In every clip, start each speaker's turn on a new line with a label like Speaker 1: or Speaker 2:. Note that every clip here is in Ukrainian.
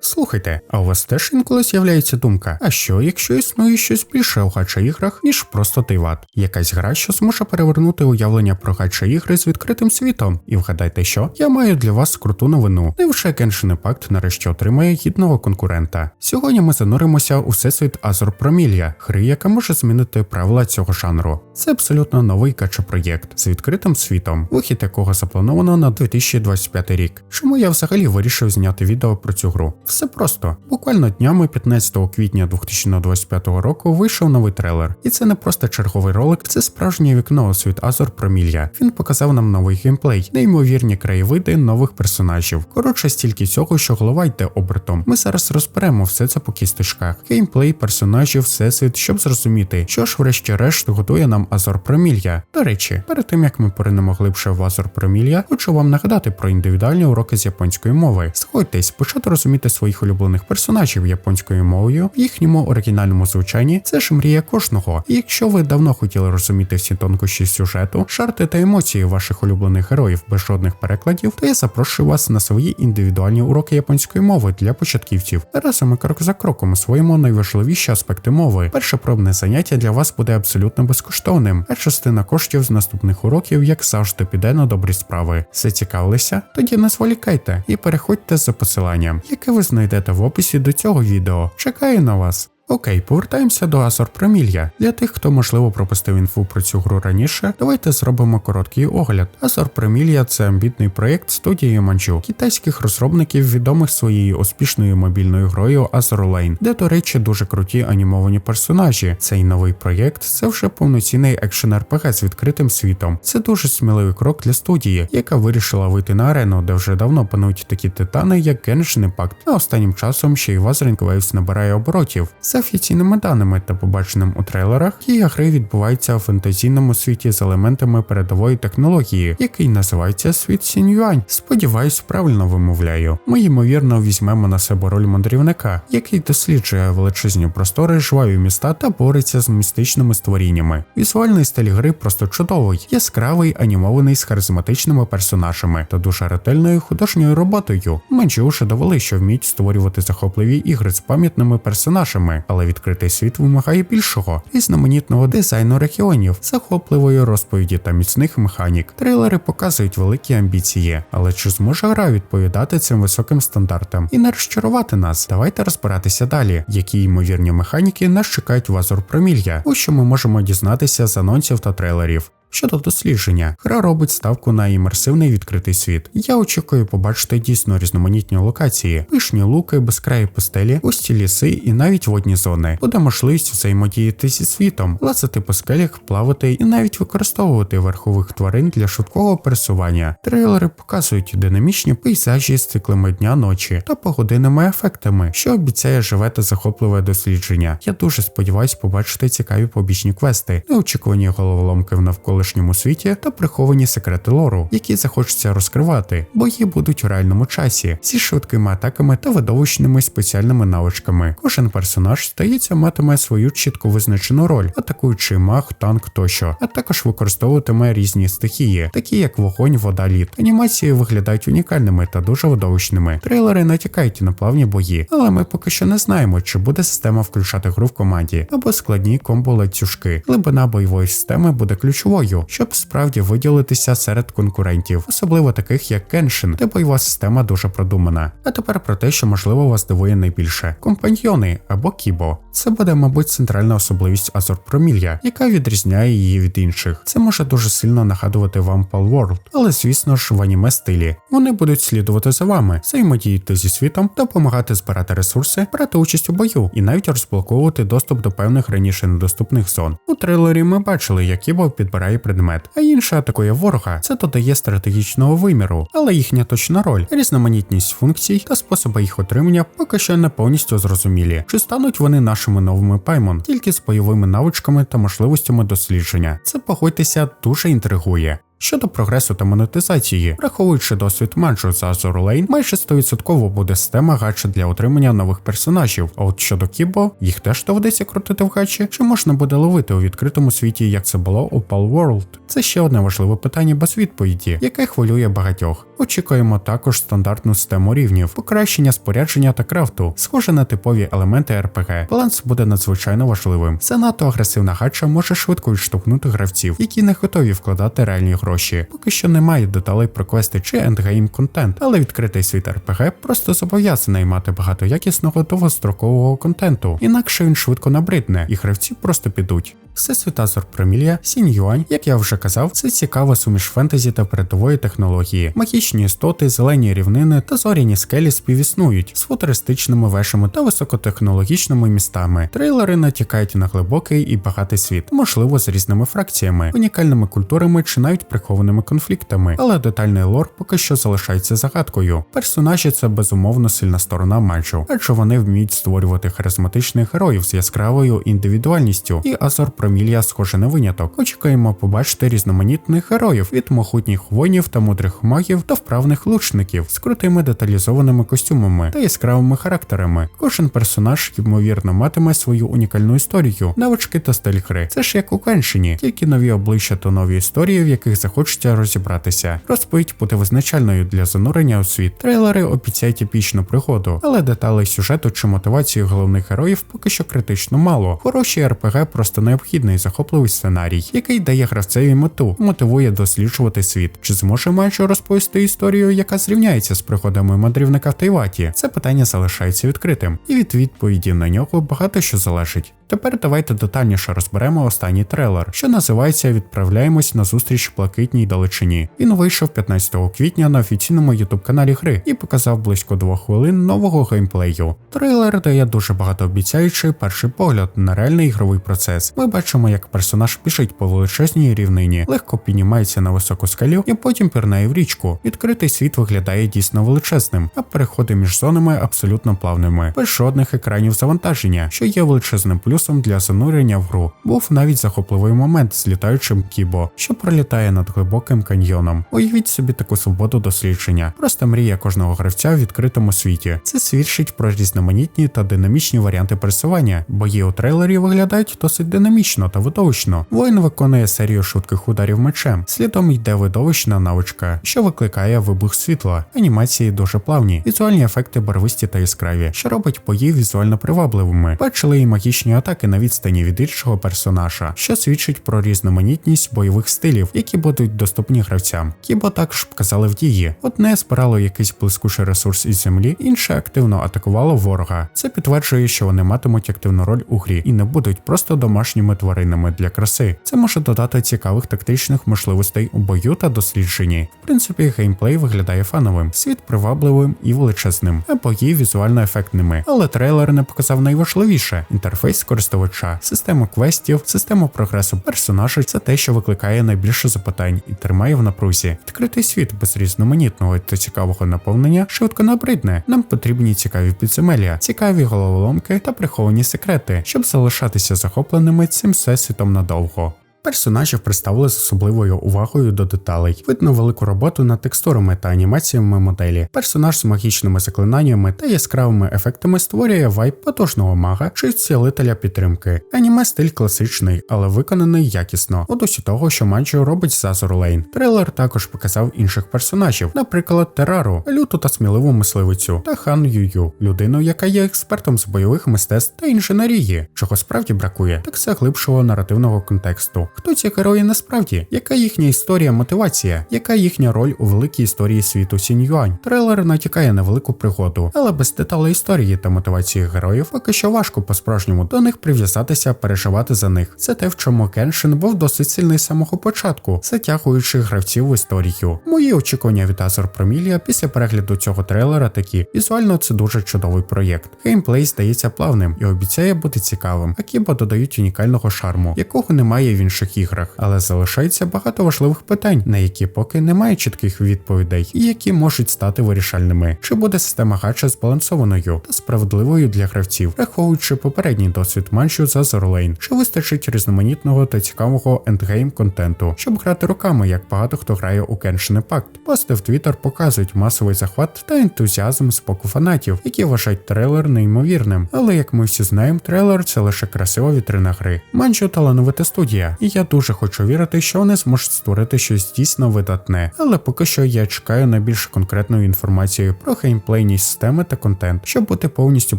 Speaker 1: Слухайте, а у вас теж інколи з'являється думка, а що, якщо існує щось більше у гача іграх, ніж просто тиват? Якась гра, що зможе перевернути уявлення про гача ігри з відкритим світом. І вгадайте, що я маю для вас круту новину. Невже Genshin Impact нарешті отримає гідного конкурента? Сьогодні ми зануримося у всесвіт Азор Промілля, гри, яка може змінити правила цього жанру. Це абсолютно новий гача-проєкт з відкритим світом, вихід якого заплановано на 2025 рік. Чому я взагалі вирішив зняти відео про цю гру? Все просто. Буквально днями 15 квітня 2025 року вийшов новий трейлер. І це не просто черговий ролик, це справжнє вікно у світ Азор Промілля. Він показав нам новий геймплей, неймовірні краєвиди нових персонажів. Коротше, стільки цього, що голова йде обертом. Ми зараз розберемо все це по кісточках. Геймплей, персонажів, всесвіт, щоб зрозуміти, що ж врешті-решт готує нам Азор Промілля. До речі, перед тим як ми поринемо глибше в Азор Промілля, хочу вам нагадати про індивідуальні уроки з японської мови. Сходьтесь, почати розуміти своїх улюблених персонажів японською мовою в їхньому оригінальному звучанні. Це ж мрія кожного. І якщо ви давно хотіли розуміти всі тонкощі сюжету, жарти та емоції ваших улюблених героїв без жодних перекладів, то я запрошую вас на свої індивідуальні уроки японської мови для початківців. Разом ми крок за кроком освоїмо найважливіші аспекти мови. Перше пробне заняття для вас буде абсолютно безкоштовним, а частина коштів з наступних уроків, як завжди, піде на добрі справи. Зацікавилися? Тоді не зволікайте і переходьте за посиланням, яке ви знайдете в описі до цього відео. Чекаю на вас. Окей, повертаємося до Азор Промілля. Для тих, хто можливо пропустив інфу про цю гру раніше, давайте зробимо короткий огляд. Азор Промілля це амбітний проєкт студії Манчу, китайських розробників, відомих своєю успішною мобільною грою Azur Lane, де, до речі, дуже круті анімовані персонажі. Цей новий проєкт це вже повноцінний екшен РПГ з відкритим світом. Це дуже сміливий крок для студії, яка вирішила вийти на арену, де вже давно панують такі титани, як Genshin Impact, а останнім часом ще й Wuthering Waves набирає оборотів. За офіційними даними та побаченим у трейлерах, дія гри відбувається у фантазійному світі з елементами передової технології, який називається світ Сіньюань. Сподіваюсь, правильно вимовляю. Ми ймовірно візьмемо на себе роль мандрівника, який досліджує величезні простори, жваві міста та бореться з містичними створіннями. Візуальний стиль гри просто чудовий, яскравий, анімований з харизматичними персонажами та дуже ретельною художньою роботою. Менші уже довели, що вміють створювати захопливі ігри з пам'ятними персонажами але відкритий світ вимагає більшого, різноманітного дизайну регіонів, захопливої розповіді та міцних механік. Трейлери показують великі амбіції, але чи зможе гра відповідати цим високим стандартам і не розчарувати нас? Давайте розбиратися далі, які ймовірні механіки нас чекають в Азур Промілля, ось що ми можемо дізнатися з анонсів та трейлерів. Щодо дослідження, гра робить ставку на імерсивний відкритий світ. Я очікую побачити дійсно різноманітні локації, пишні луки, безкраї пустелі, густі ліси і навіть водні зони. Буде можливість взаємодіяти зі світом, лазити по скелях, плавати і навіть використовувати верхових тварин для швидкого пересування. Трейлери показують динамічні пейзажі з циклами дня ночі та погодинними ефектами, що обіцяє живе та захопливе дослідження. Я дуже сподіваюся побачити цікаві побічні квести, неочікувані головоломки навколо навколишньому світі та приховані секрети лору, які захочеться розкривати, бої будуть у реальному часі зі швидкими атаками та видовищними спеціальними навичками. Кожен персонаж здається матиме свою чітко визначену роль, атакуючи маг, танк тощо, а також використовуватиме різні стихії, такі як вогонь, вода, лід. Анімації виглядають унікальними та дуже видовищними. Трейлери натякають на плавні бої, але ми поки що не знаємо, чи буде система включати гру в команді або складні комбо ланцюжки. Глибина бойової системи буде ключовою собою, щоб справді виділитися серед конкурентів, особливо таких як Genshin, де бойова система дуже продумана. А тепер про те, що можливо вас дивує найбільше: компаньйони або кібо. Це буде, мабуть, центральна особливість Азор Промілля, яка відрізняє її від інших. Це може дуже сильно нагадувати вам Pal World, але звісно ж в аніме стилі. Вони будуть слідувати за вами, взаємодіяти зі світом, допомагати збирати ресурси, брати участь у бою і навіть розблоковувати доступ до певних раніше недоступних зон. У трейлері ми бачили, як Кібо підбирає предмет, а інша атакує ворога. Це додає стратегічного виміру, але їхня точна роль, різноманітність функцій та способи їх отримання поки що не повністю зрозумілі. Чи стануть вони нашими новими паймон, тільки з бойовими навичками та можливостями дослідження? Це погодьтеся дуже інтригує. Щодо прогресу та монетизації, враховуючи досвід манджу за Azure Lane, майже 100% буде система гача для отримання нових персонажів. А от щодо Кібо, їх теж доведеться крутити в гачі, чи можна буде ловити у відкритому світі, як це було у Pal World? Це ще одне важливе питання без відповіді, яке хвилює багатьох. Очікуємо також стандартну систему рівнів, покращення спорядження та крафту, схоже на типові елементи РПГ. Баланс буде надзвичайно важливим. Занадто агресивна гача може швидко відштовхнути гравців, які не готові вкладати реальні гроші. Поки що немає деталей про квести чи ендгейм контент, але відкритий світ РПГ просто зобов'язаний мати багато якісного довгострокового контенту, інакше він швидко набридне, і гравці просто підуть. Всесвіт Азор Промілія, Сінь Юань, як я вже казав, це цікава суміш фентезі та передової технології. Магічні істоти, зелені рівнини та зоряні скелі співіснують з футуристичними вешами та високотехнологічними містами. Трейлери натякають на глибокий і багатий світ, можливо, з різними фракціями, унікальними культурами чи навіть прихованими конфліктами, але детальний лор поки що залишається загадкою. Персонажі це безумовно сильна сторона матчу, адже вони вміють створювати харизматичних героїв з яскравою індивідуальністю, і Азор Промілія схоже на виняток. Очікуємо побачити різноманітних героїв від могутніх воїнів та мудрих магів до вправних лучників з крутими деталізованими костюмами та яскравими характерами. Кожен персонаж ймовірно матиме свою унікальну історію, навички та стиль гри. Це ж як у Кеншині, тільки нові обличчя та нові історії, в яких захочеться розібратися. Розповідь буде визначальною для занурення у світ. Трейлери обіцяють епічну пригоду, але деталей сюжету чи мотивації головних героїв поки що критично мало. Хороші РПГ просто необхідний захопливий сценарій, який дає гравцеві мету, мотивує досліджувати світ. Чи зможе Манчо розповісти історію, яка зрівняється з пригодами мандрівника в Тайваті? Це питання залишається відкритим, і від відповіді на нього багато що залежить. Тепер давайте детальніше розберемо останній трейлер, що називається Відправляємось на зустріч в блакитній далечині. Він вийшов 15 квітня на офіційному ютуб каналі гри і показав близько двох хвилин нового геймплею. Трейлер дає дуже багатообіцяючий перший погляд на реальний ігровий процес. Ми бачимо, як персонаж біжить по величезній рівнині, легко піднімається на високу скалю і потім пірнає в річку. Відкритий світ виглядає дійсно величезним, а переходи між зонами абсолютно плавними, без жодних екранів завантаження, що є величезним плюсом для занурення в гру. Був навіть захопливий момент з літаючим кібо, що пролітає над глибоким каньйоном. Уявіть собі таку свободу дослідження. Просто мрія кожного гравця в відкритому світі. Це свідчить про різноманітні та динамічні варіанти пересування. Бої у трейлері виглядають досить динамічно та видовищно. Воїн виконує серію швидких ударів мечем. Слідом йде видовищна навичка, що викликає вибух світла. Анімації дуже плавні, візуальні ефекти барвисті та яскраві, що робить бої візуально привабливими. Бачили і магічні атаки на відстані від іншого персонажа, що свідчить про різноманітність бойових стилів, які будуть доступні гравцям. Кібо також показали в дії. Одне збирало якийсь блискучий ресурс із землі, інше активно атакувало ворога. Це підтверджує, що вони матимуть активну роль у грі і не будуть просто домашніми тваринами для краси. Це може додати цікавих тактичних можливостей у бою та дослідженні. В принципі, геймплей виглядає фановим, світ привабливим і величезним, а бої візуально ефектними. Але трейлер не показав найважливіше інтерфейс користувача, систему квестів, систему прогресу персонажів це те, що викликає найбільше запитань і тримає в напрузі. Відкритий світ без різноманітного та цікавого наповнення швидко набридне. Нам потрібні цікаві підземелля, цікаві головоломки та приховані секрети, щоб залишатися захопленими цим всесвітом надовго. Персонажів представили з особливою увагою до деталей. Видно велику роботу над текстурами та анімаціями моделі. Персонаж з магічними заклинаннями та яскравими ефектами створює вайб потужного мага чи цілителя підтримки. Аніме стиль класичний, але виконаний якісно. От усі того, що Манчо робить з Азур Лейн. Трейлер також показав інших персонажів, наприклад, Терару, люту та сміливу мисливицю, та Хан Юю, людину, яка є експертом з бойових мистецтв та інженерії. Чого справді бракує, так це глибшого наративного контексту. Хто ці герої насправді? Яка їхня історія, мотивація? Яка їхня роль у великій історії світу Сінь-Юань? Трейлер натякає на велику пригоду, але без деталей історії та мотивації героїв поки що важко по-справжньому до них прив'язатися, переживати за них. Це те, в чому Кеншин був досить сильний з самого початку, затягуючи гравців в історію. Мої очікування від Азор Промілія після перегляду цього трейлера такі. Візуально це дуже чудовий проєкт. Геймплей здається плавним і обіцяє бути цікавим, а кіба додають унікального шарму, якого немає в інших інших іграх, але залишається багато важливих питань, на які поки немає чітких відповідей, і які можуть стати вирішальними. Чи буде система гача збалансованою та справедливою для гравців, враховуючи попередній досвід матчу за Зорлейн, чи вистачить різноманітного та цікавого ендгейм контенту, щоб грати руками, як багато хто грає у Genshin Impact. Пости в Twitter показують масовий захват та ентузіазм з боку фанатів, які вважають трейлер неймовірним. Але як ми всі знаємо, трейлер це лише красива вітрина гри. Манчо талановита студія, і я дуже хочу вірити, що вони зможуть створити щось дійсно видатне. Але поки що я чекаю на більш конкретну інформацію про геймплейні системи та контент, щоб бути повністю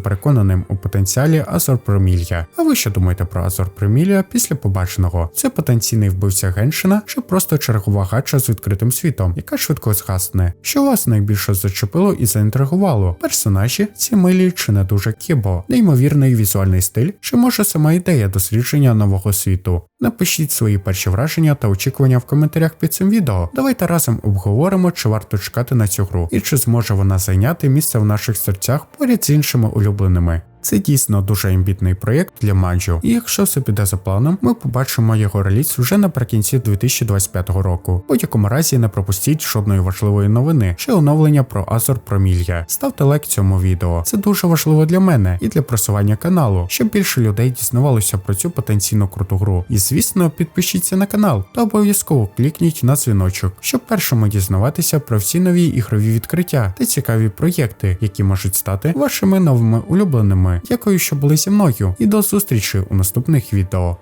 Speaker 1: переконаним у потенціалі Азор Промілля. А ви що думаєте про Азор Промілля після побаченого? Це потенційний вбивця Геншина чи просто чергова гача з відкритим світом, яка швидко згасне? Що вас найбільше зачепило і заінтригувало? Персонажі, ці милі чи не дуже кібо, неймовірний візуальний стиль, чи може сама ідея дослідження нового світу? Напишіть свої перші враження та очікування в коментарях під цим відео. Давайте разом обговоримо, чи варто чекати на цю гру, і чи зможе вона зайняти місце в наших серцях поряд з іншими улюбленими. Це дійсно дуже амбітний проєкт для Манджо, і якщо все піде за планом, ми побачимо його реліз вже наприкінці 2025 року. В будь-якому разі не пропустіть жодної важливої новини чи оновлення про Азор Промілья. Ставте лайк цьому відео. Це дуже важливо для мене і для просування каналу, щоб більше людей дізнавалося про цю потенційно круту гру. І звісно, підпишіться на канал та обов'язково клікніть на дзвіночок, щоб першими дізнаватися про всі нові ігрові відкриття та цікаві проєкти, які можуть стати вашими новими улюбленими. Дякую, що були зі мною, і до зустрічі у наступних відео.